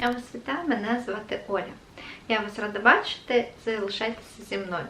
Я вас вітаю, мене звати Оля. Я вас рада бачити, залишайтеся зі мною.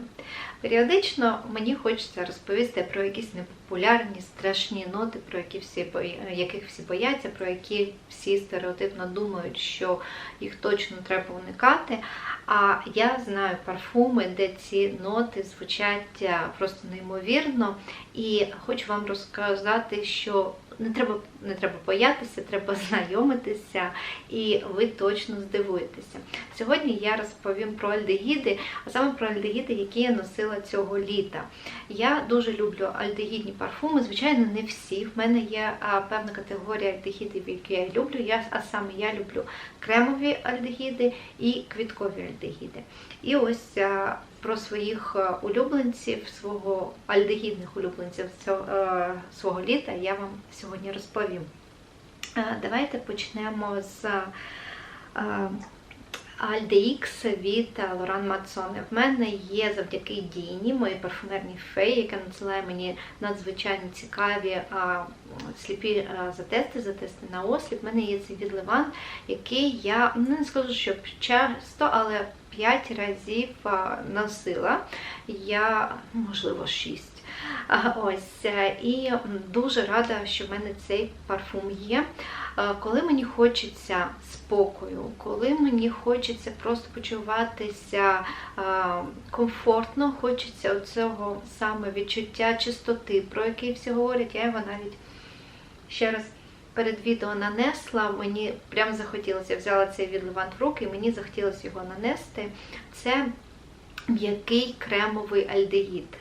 Періодично мені хочеться розповісти про якісь непопулярні, страшні ноти, про які всі яких всі бояться, про які всі стереотипно думають, що їх точно треба уникати. А я знаю парфуми, де ці ноти звучать просто неймовірно. І хочу вам розказати, що не треба, не треба боятися, треба знайомитися, і ви точно здивуєтеся. Сьогодні я розповім про альдегіди, а саме про альдегіди, які я носила цього літа. Я дуже люблю альдегідні парфуми. Звичайно, не всі. В мене є певна категорія альдегідів, які я люблю. Я, а саме я люблю кремові альдегіди і квіткові альдегіди. І ось про своїх е, улюбленців, свого альдегідних улюбленців е, свого літа я вам сьогодні розповім. Е, Давайте почнемо з Альдеікс від Лоран Мацоне. В мене є завдяки Діні, моїй парфумерній феї, яка надсилає мені надзвичайно цікаві а, сліпі а, затести, затести на осліп. В мене є цей від Ливан, який я ну, не скажу, що часто, але 5 разів а, носила. Я, можливо, 6. Ось е, і дуже рада, що в мене цей парфум є. Е, Коли мені хочеться спокою, коли мені хочеться просто почуватися е, комфортно, хочеться оцього саме відчуття чистоти, про яке всі говорять, я його навіть ще раз. Перед відео нанесла, мені прям захотілося, я взяла цей відливант в руки, і мені захотілося його нанести. Це м'який кремовий альдегід.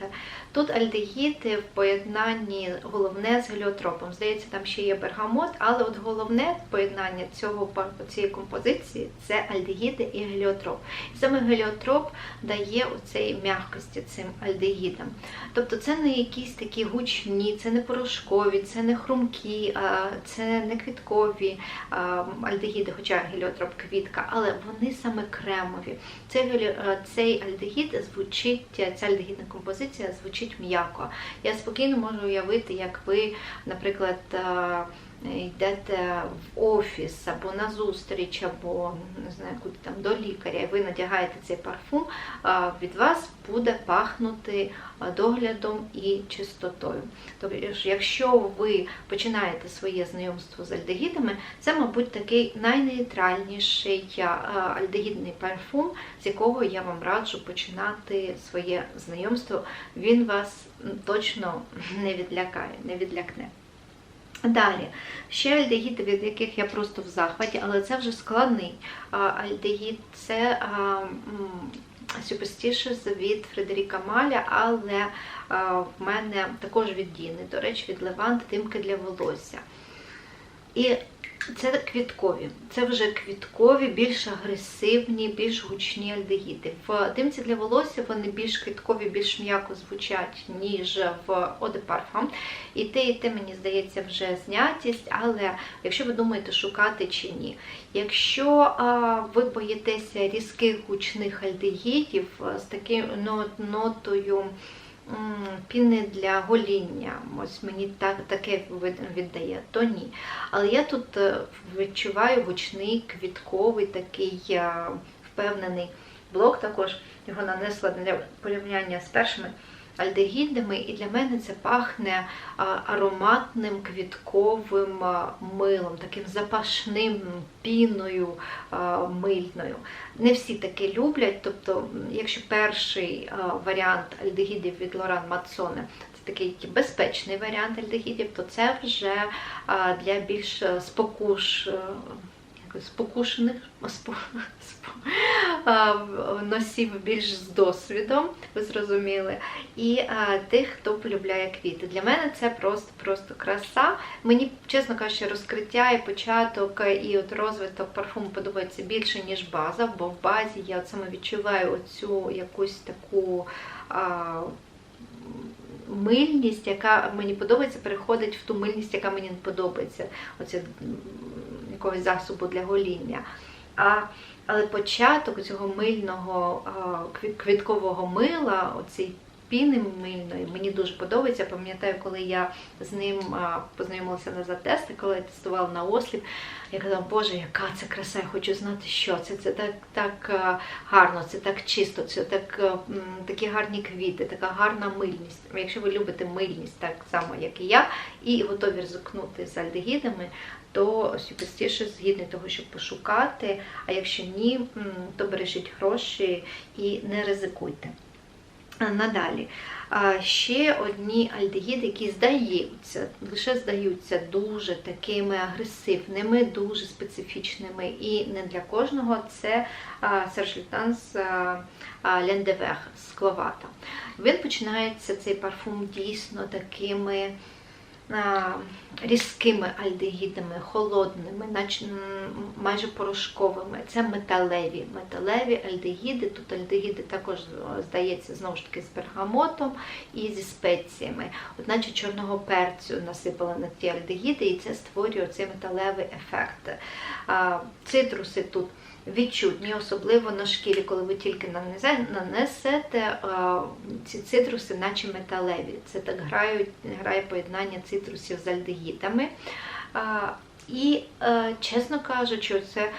Тут альдегід в поєднанні головне з геліотропом. Здається, там ще є бергамот, але от головне поєднання цього цієї композиції це альдегіди і геліотроп. І саме геліотроп дає оцей м'якості цим альдегідам. Тобто це не якісь такі гучні, це не порошкові, це не хрумкі, це не квіткові альдегіди, хоча геліотроп квітка, але вони саме кремові. Цей, цей альдегід звучить, ця альдегідна композиція звучить м'яко. Я спокійно можу уявити, як ви, наприклад, е, йдете в офіс або на зустріч, або не знаю, куди там до лікаря, і ви надягаєте цей парфум, від вас буде пахнути доглядом і чистотою. Тобто, якщо ви починаєте своє знайомство з альдегідами, це, мабуть, такий найнейтральніший альдегідний парфум, з якого я вам раджу починати своє знайомство. Він вас точно не відлякає, не відлякне. Далі, ще альдегіди, від яких я просто в захваті, але це вже складний альдегід. Це Superstitious від Фредеріка Маля, але в мене також від Діни, до речі, від Левант димки для волосся. І це квіткові. Це вже квіткові, більш агресивні, більш гучні альдегіди. В димці для волосся вони більш квіткові, більш м'яко звучать, ніж в de І те, і те, мені здається, вже знятість, але якщо ви думаєте, шукати чи ні. Якщо а, ви боїтеся різких гучних альдегідів з такою нот- нотою піни для гоління, ось мені так, таке віддає, то ні. Але я тут е, відчуваю гучний, квітковий, такий е, впевнений блок також. Його нанесла для порівняння з першими альдегідами, і для мене це пахне ароматним квітковим милом, таким запашним піною мильною. Не всі таке люблять. Тобто, якщо перший варіант альдегідів від Лоран Мацоне такий безпечний варіант альдегідів, то це вже для більш спокуш. Спокушених носів більш з досвідом, ви зрозуміли, і тих, хто полюбляє квіти. Для мене це просто просто краса. Мені, чесно кажучи, розкриття і початок, і от розвиток парфуму подобається більше, ніж база, бо в базі я саме відчуваю оцю якусь таку. Мильність, яка мені подобається, переходить в ту мильність, яка мені не подобається. Оце якогось засобу для гоління. А, але початок цього мильного квіткового мила, оцей піни мильної. Мені дуже подобається. Пам'ятаю, коли я з ним познайомилася на затести, коли я тестувала на осліп, я казала, Боже, яка це краса, я хочу знати, що це. Це так так гарно, це так чисто, це так, такі гарні квіти, така гарна мильність. Якщо ви любите мильність так само, як і я, і готові ризикнути з альдегідами, то сюпестіше згідний того, щоб пошукати. А якщо ні, то бережіть гроші і не ризикуйте. Надалі. Ще одні альдегіди, які здаються, лише здаються дуже такими агресивними, дуже специфічними і не для кожного. Це Сержлітанс Лендевех скловата. Він починається цей парфум дійсно такими різкими альдегідами, холодними, майже порошковими. Це металеві. Металеві альдегіди. Тут альдегіди також здається знову ж таки з бергамотом і зі спеціями. От наче чорного перцю насипали на ті альдегіди, і це створює цей металевий ефект. Цитруси тут відчутні, особливо на шкірі, коли ви тільки нанесете ці цитруси, наче металеві. Це так грають, грає поєднання цитрусів з альдегідами. І, е, чесно кажучи, це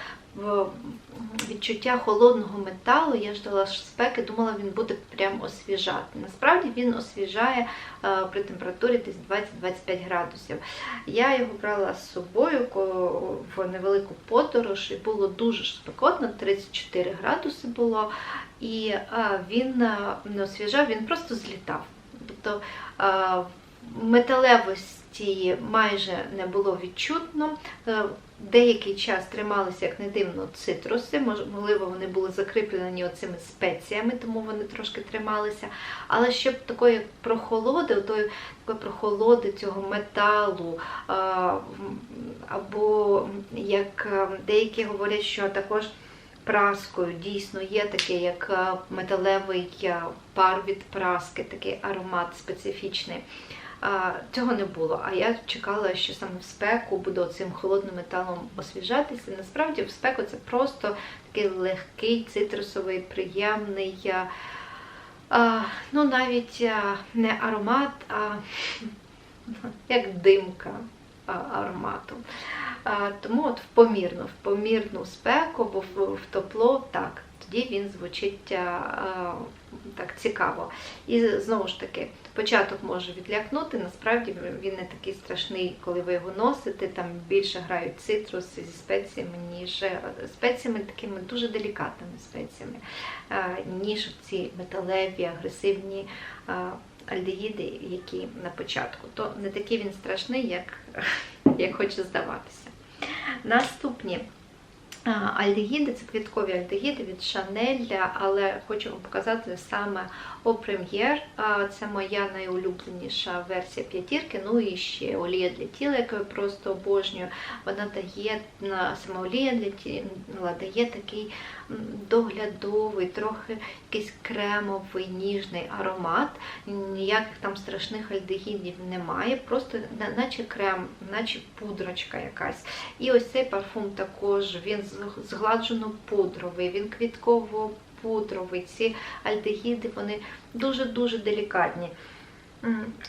відчуття холодного металу. Я ждала спеки, думала, він буде прям освіжати. Насправді він освіжає е, при температурі десь 20-25 градусів. Я його брала з собою в невелику подорож, і було дуже спекотно, 34 градуси було, і він е, не освіжав, він просто злітав. Тобто металевості майже не було відчутно. Е, Деякий час трималися, як не дивно, цитруси, можливо, вони були закріплені оцими спеціями, тому вони трошки трималися. Але щоб такої прохолоди, отої такої прохолоди цього металу, або як е, деякі говорять, що також праскою дійсно є таке, як е, металевий пар від праски, такий аромат специфічний. Цього не було. А я чекала, що саме в спеку буде цим холодним металом освіжатися. Насправді в спеку це просто такий легкий, цитрусовий, приємний, ну навіть не аромат, а як димка аромату. Тому от в помірну, в помірну спеку, бо в тепло так. Тоді він звучить а, а, так цікаво. І знову ж таки, початок може відлякнути, насправді він не такий страшний, коли ви його носите. Там більше грають цитруси зі спеціями, ніж е, спеціями такими дуже делікатними спеціями, ніж ці металеві, агресивні а, альдегіди, які на початку. То не такий він страшний, як, як хоче здаватися. Наступні. Альдегіди це квіткові альдегіди від Chanel, але хочу вам показати саме О Premier. Це моя найулюбленіша версія п'ятірки. Ну і ще олія для тіла, яку я просто обожнюю. Вона дає саме олія для тіла дає такий доглядовий, трохи якийсь кремовий, ніжний аромат. Ніяких там страшних альдегідів немає, просто наче крем, наче пудрочка якась. І ось цей парфум також він згладжено-пудровий, він квітково-пудровий. Ці альдегіди вони дуже-дуже делікатні.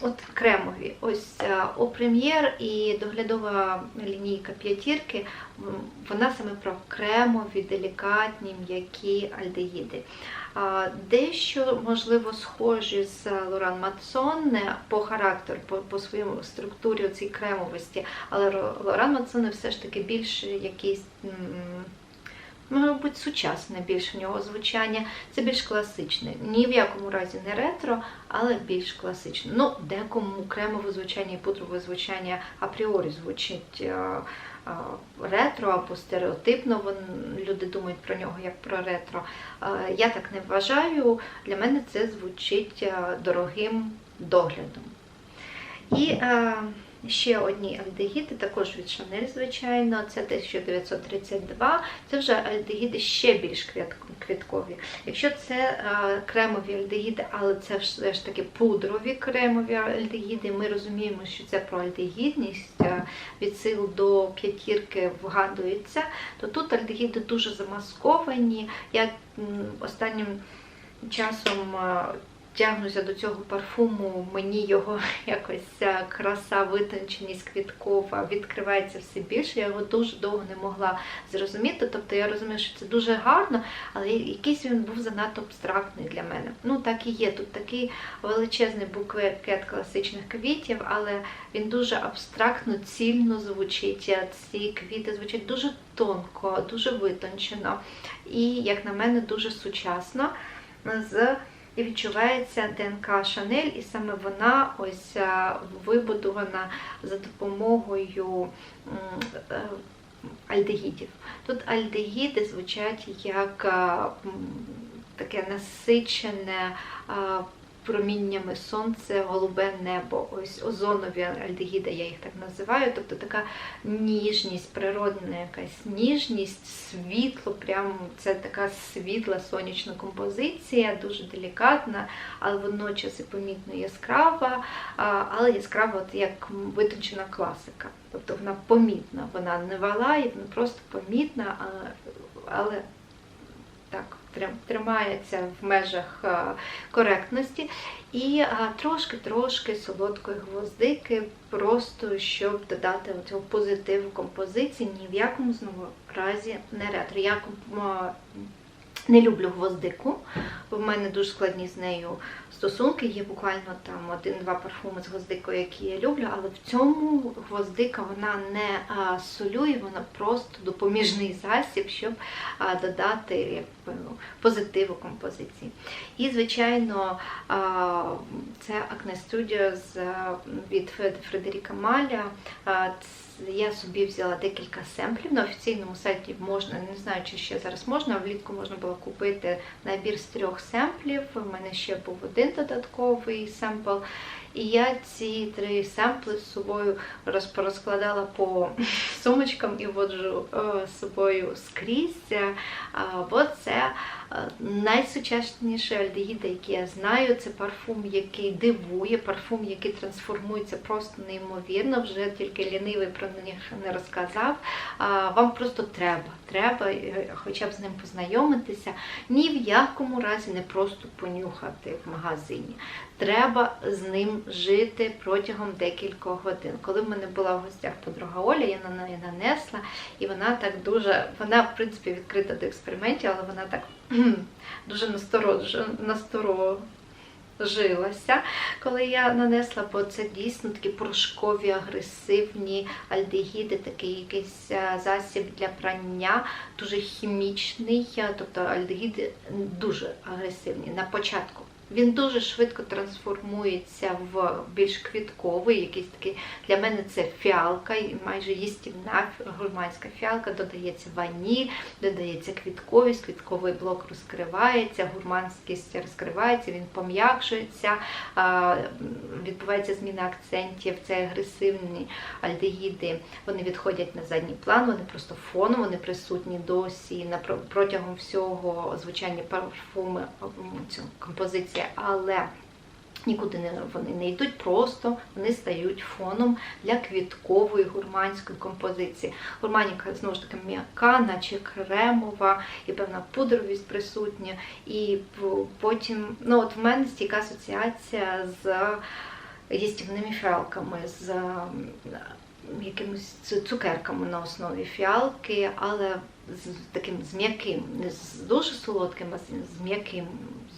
От кремові. Ось у О Прем'єр і доглядова лінійка п'ятірки, вона саме про кремові, делікатні, м'які альдегіди. Дещо, можливо, схожі з Лоран Матсон по характеру, по, по своєму структурі цій кремовості, але Лоран Матсон все ж таки більш якийсь. Мабуть, сучасне більше в нього звучання, це більш класичне. Ні в якому разі не ретро, але більш класичне. Ну, декому кремове звучання і пудрове звучання апріорі звучить ретро або стереотипно. Люди думають про нього як про ретро. Я так не вважаю. Для мене це звучить е, дорогим доглядом. І е, ще одні альдегіди, також від Шанель, звичайно, це 1932. Це вже альдегіди ще більш квіткові. Якщо це е, кремові альдегіди, але це все ж таки пудрові кремові альдегіди, ми розуміємо, що це про альдегідність е, від сил до п'ятірки вгадується, то тут альдегіди дуже замасковані. Я останнім часом е, тягнуся до цього парфуму, мені його якось ця краса, витонченість квіткова відкривається все більше. Я його дуже довго не могла зрозуміти. Тобто я розумію, що це дуже гарно, але якийсь він був занадто абстрактний для мене. Ну так і є. Тут такий величезний букет класичних квітів, але він дуже абстрактно, цільно звучить. Ці квіти звучать дуже тонко, дуже витончено і, як на мене, дуже сучасно. З і відчувається ДНК Шанель, і саме вона ось вибудована за допомогою е, альдегідів. Тут альдегіди звучать як таке насичене а, проміннями сонце, голубе небо. Ось озонові альдегіди, я їх так називаю. Тобто така ніжність, природна якась ніжність, світло, прям це така світла сонячна композиція, дуже делікатна, але водночас і помітно яскрава, але яскрава, от як витончена класика. Тобто вона помітна, вона не валає, вона просто помітна, але, тримається в межах е, коректності. І е, трошки-трошки солодкої гвоздики, просто щоб додати цього позитиву композиції, ні в якому знову разі не ретро. Я не люблю гвоздику, бо в мене дуже складні з нею стосунки. Є буквально там один-два парфуми з гвоздикою, які я люблю, але в цьому гвоздика вона не солює, вона просто допоміжний засіб, щоб додати якби, ну, позитиву композиції. І, звичайно, це Acne Studio від Фредеріка Маля. Я собі взяла декілька семплів. На офіційному сайті можна, не знаю, чи ще зараз можна, влітку можна було купити набір з трьох семплів. У мене ще був один додатковий семпл. І я ці три семпли з собою роз- порозкладала по сумочкам і воджу е, з собою скрізь. Бо це найсучасніші альдегіди, які я знаю. Це парфум, який дивує, парфум, який трансформується просто неймовірно. Вже тільки лінивий про них не розказав. Вам просто треба, треба е, хоча б з ним познайомитися. Ні в якому разі не просто понюхати в магазині. Треба з ним жити протягом декількох годин. Коли в мене була в гостях подруга Оля, я на неї нанесла, і вона так дуже, вона в принципі відкрита до експериментів, але вона так дуже насторож, насторожилася, коли я нанесла, бо це дійсно такі порошкові, агресивні альдегіди, такий якийсь е, засіб для прання, дуже хімічний, е, тобто альдегіди дуже агресивні на початку. Він дуже швидко трансформується в більш квітковий, якийсь такий. Для мене це фіалка, майже їстівна гурманська фіалка, додається ваніль, додається квітковість, квітковий блок розкривається, гурманськість розкривається, він пом'якшується, відбувається зміна акцентів, це агресивні альдегіди, вони відходять на задній план, вони просто фоном, вони присутні досі. Протягом всього звучання парфуми м, цю але Нікуди не вони не йдуть, просто вони стають фоном для квіткової гурманської композиції. Гурманіка знову ж таки м'яка, наче кремова, і певна пудровість присутня. І потім, ну от в мене стійка асоціація з їстівними фіалками, з якимись цукерками на основі фіалки, але з таким з м'яким, не з дуже солодким, а з м'яким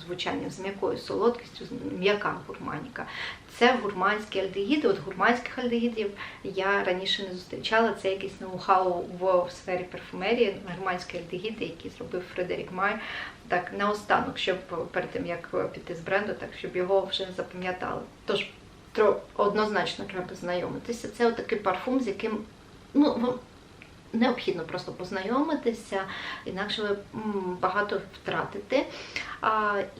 звучанням, з м'якою солодкістю, м'яка гурманіка. Це гурманські альдегіди. От гурманських альдегідів я раніше не зустрічала. Це якийсь ноу-хау в сфері парфумерії, гурманські альдегіди, які зробив Фредерік Май. Так, наостанок, щоб перед тим як піти з бренду, так щоб його вже запам'ятали. Тож однозначно треба знайомитися. Це отакий парфум, з яким ну, необхідно просто познайомитися, інакше ви багато втратите.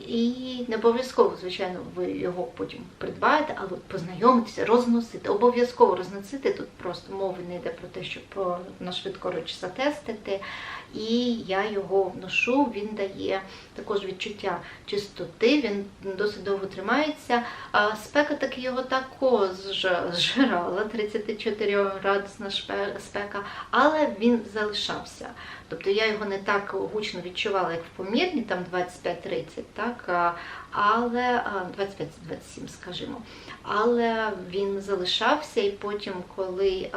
І не обов'язково, звичайно, ви його потім придбаєте, але познайомитися, розносити. Обов'язково розносити. Тут просто мови не йде про те, щоб про- на швидкоруч затестити. І я його ношу, він дає також відчуття чистоти, він досить довго тримається. Спека таки його також зжирала, 34 градусна спека, але але він залишався. Тобто я його не так гучно відчувала, як в помірні, там 25-30, так, але 25-27, скажімо. Але він залишався, і потім, коли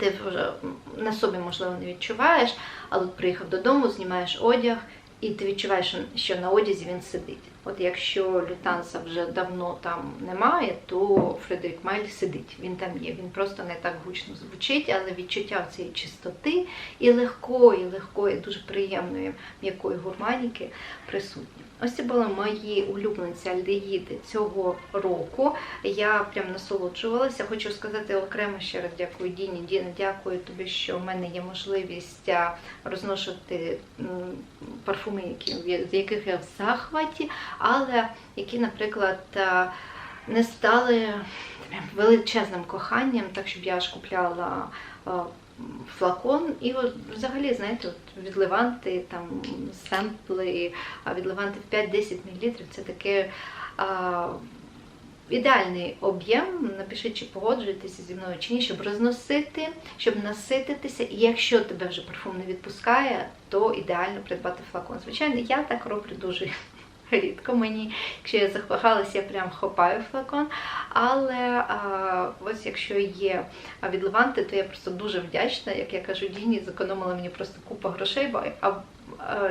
ти вже на собі, можливо, не відчуваєш, але приїхав додому, знімаєш одяг, і ти відчуваєш, що на одязі він сидить. От якщо Лютанса вже давно там немає, то Фредерік Майль сидить. Він там є. Він просто не так гучно звучить, але відчуття цієї чистоти і легкої, легкої, дуже приємної м'якої гурманіки присутні. Ось це були мої улюбленці альдеїди цього року. Я прям насолоджувалася. Хочу сказати окремо ще раз дякую Діні. Діна, дякую тобі, що в мене є можливість а, розношувати парфуми, які, з яких я в захваті, але які, наприклад, не стали величезним коханням, так щоб я аж купляла флакон. І от взагалі, знаєте, от від там семпли, а від Леванти в 5-10 мл це таке. А, Ідеальний об'єм, напишіть, чи погоджуєтеся зі мною чи ні, щоб розносити, щоб насититися. І якщо тебе вже парфум не відпускає, то ідеально придбати флакон. Звичайно, я так роблю дуже рідко. Мені, якщо я закохалася, я прям хопаю флакон. Але а, ось якщо є від Леванти, то я просто дуже вдячна. Як я кажу, Діні зекономила мені просто купу грошей, бо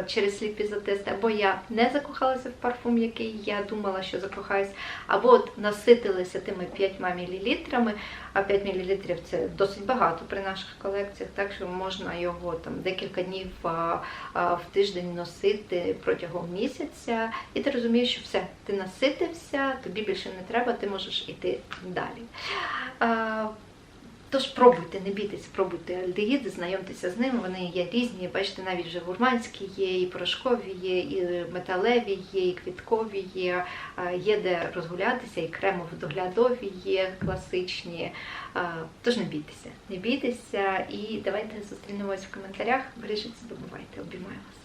через сліпі затести, або я не закохалася в парфум, який я думала, що закохаюсь, або от наситилася тими 5 мл, а 5 мл це досить багато при наших колекціях, так що можна його там декілька днів в тиждень носити протягом місяця, і ти розумієш, що все, ти наситився, тобі більше не треба, ти можеш іти далі. Тож пробуйте, не бійтесь, пробуйте альдегіди, знайомтеся з ними. Вони є різні. Бачите, навіть вже гурманські є, і порошкові є, і металеві є, і квіткові є. Є де розгулятися, і кремово-доглядові є класичні. Тож не бійтеся, не бійтеся і давайте зустрінемось в коментарях. Бережіть себе, бувайте, обіймаю вас.